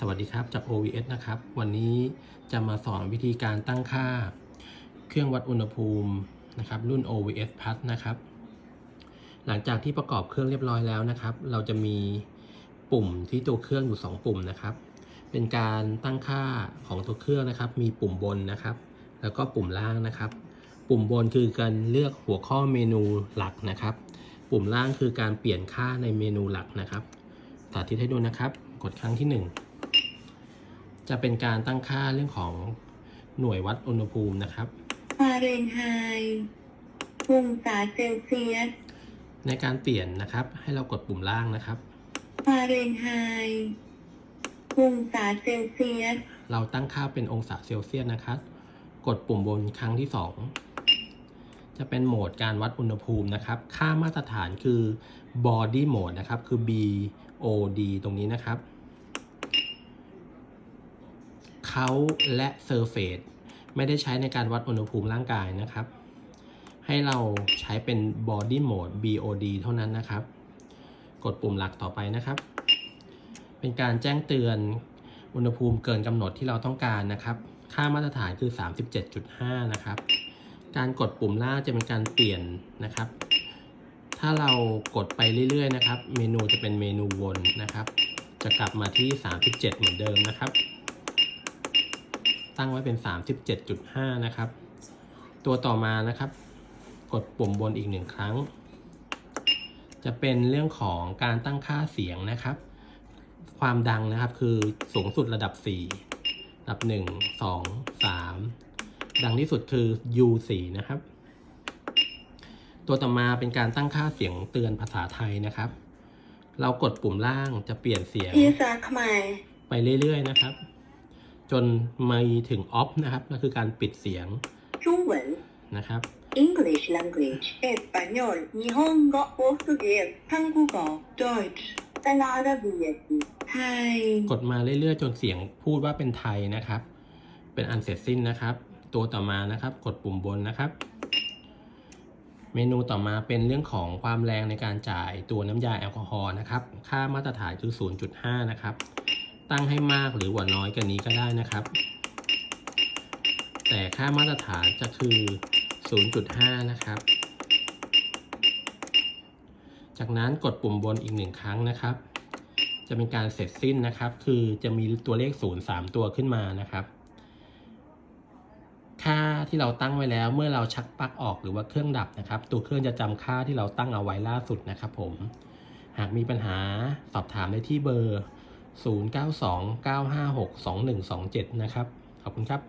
สวัสดีครับจาก OVS นะครับ วันนี้จะมาสอนวิธีการตั้งค่า เครื่องวัดอุณหภูมินะครับ รุ่น OVS Plus นะครับ หลังจากที่ประกอบเครื่องเรียบร้อยแล้วนะครับ เราจะมีปุ่มที่ตัวเครื่องอยู่ 2 ปุ่มนะครับ เป็นการตั้งค่าของตัวเครื่องนะครับ มีปุ่มบนนะครับ แล้วก็ปุ่มล่างนะครับ ปุ่มบนคือการเลือกหัวข้อเมนูหลักนะครับ ปุ่มล่างคือการเปลี่ยนค่าในเมนูหลักนะครับ สาธิตให้ดูนะครับ กดครั้งที่ 1 จะเป็นการตั้งค่าเรื่องของหน่วยวัดอุณหภูมินะครับฟาเรนไฮต์องศาเซลเซียส ในการเปลี่ยนนะครับ ให้เรากดปุ่มล่างนะครับฟาเรนไฮต์องศาเซลเซียส เราตั้งค่าเป็นองศาเซลเซียสนะครับ กดปุ่มบนครั้งที่2จะเป็นโหมดการวัดอุณหภูมินะครับ ค่ามาตรฐานคือ body mode นะครับ คือ BOD ตรงนี้นะครับ เขาและ surface ไม่ได้ใช้ในการวัดอุณหภูมิร่างกายนะครับ ให้เราใช้เป็น body mode BOD เท่านั้นนะครับ กดปุ่มหลักต่อไปนะครับ เป็นการแจ้งเตือนอุณหภูมิเกินกำหนดที่เราต้องการนะครับ ค่ามาตรฐานคือ 37.5 นะครับ การกดปุ่มล่างจะเป็นการเปลี่ยนนะครับ ถ้าเรากดไปเรื่อยๆนะครับ เมนูจะเป็นเมนูวนนะครับ จะกลับมาที่ 37 เหมือนเดิมนะครับ ตั้งไว้เป็น 37.5 นะครับ ตัวต่อมานะครับ กดปุ่มบนอีกหนึ่งครั้ง จะเป็นเรื่องของการตั้งค่าเสียงนะครับ ความดังนะครับคือสูงสุดระดับ 4 ระดับ 1 2 3 ดังที่สุดคือ U4 นะครับ ตัวต่อมาเป็นการตั้งค่าเสียงเตือนภาษาไทยนะครับ เรากดปุ่มล่างจะเปลี่ยนเสียงภาษาขมายไปเรื่อยๆนะครับ จนมาถึงออฟนะครับ ก็คือการปิดเสียง中文นะครับ English language Español, ลญี่ปุ่น語โปรตุเกสฮังกุโกดอยช์ตลาดาบีเอสไทยกดมาเรื่อยๆ จนเสียงพูดว่าเป็นไทยนะครับ เป็นอันเสร็จสิ้นนะครับ ตัวต่อมานะครับ กดปุ่มบนนะครับ เมนูต่อมาเป็นเรื่องของความแรงในการจ่ายตัวน้ำยาแอลกอฮอล์นะครับ ค่ามาตรฐานคือ 0.5 นะครับ ตั้งให้มากหรือว่าน้อยกว่านี้ก็ได้นะครับ แต่ค่ามาตรฐานจะคือ 0.5 นะครับ จากนั้นกดปุ่มบนอีกหนึ่งครั้งนะครับ จะเป็นการเสร็จสิ้นนะครับ คือจะมีตัวเลข 0 3 ตัวขึ้นมานะครับ ค่าที่เราตั้งไว้แล้วเมื่อเราชักปลั๊กออกหรือว่าเครื่องดับนะครับ ตัวเครื่องจะจำค่าที่เราตั้งเอาไว้ล่าสุดนะครับ ผม หากมีปัญหาสอบถามได้ที่เบอร์ 0929562127 นะครับ ขอบคุณครับ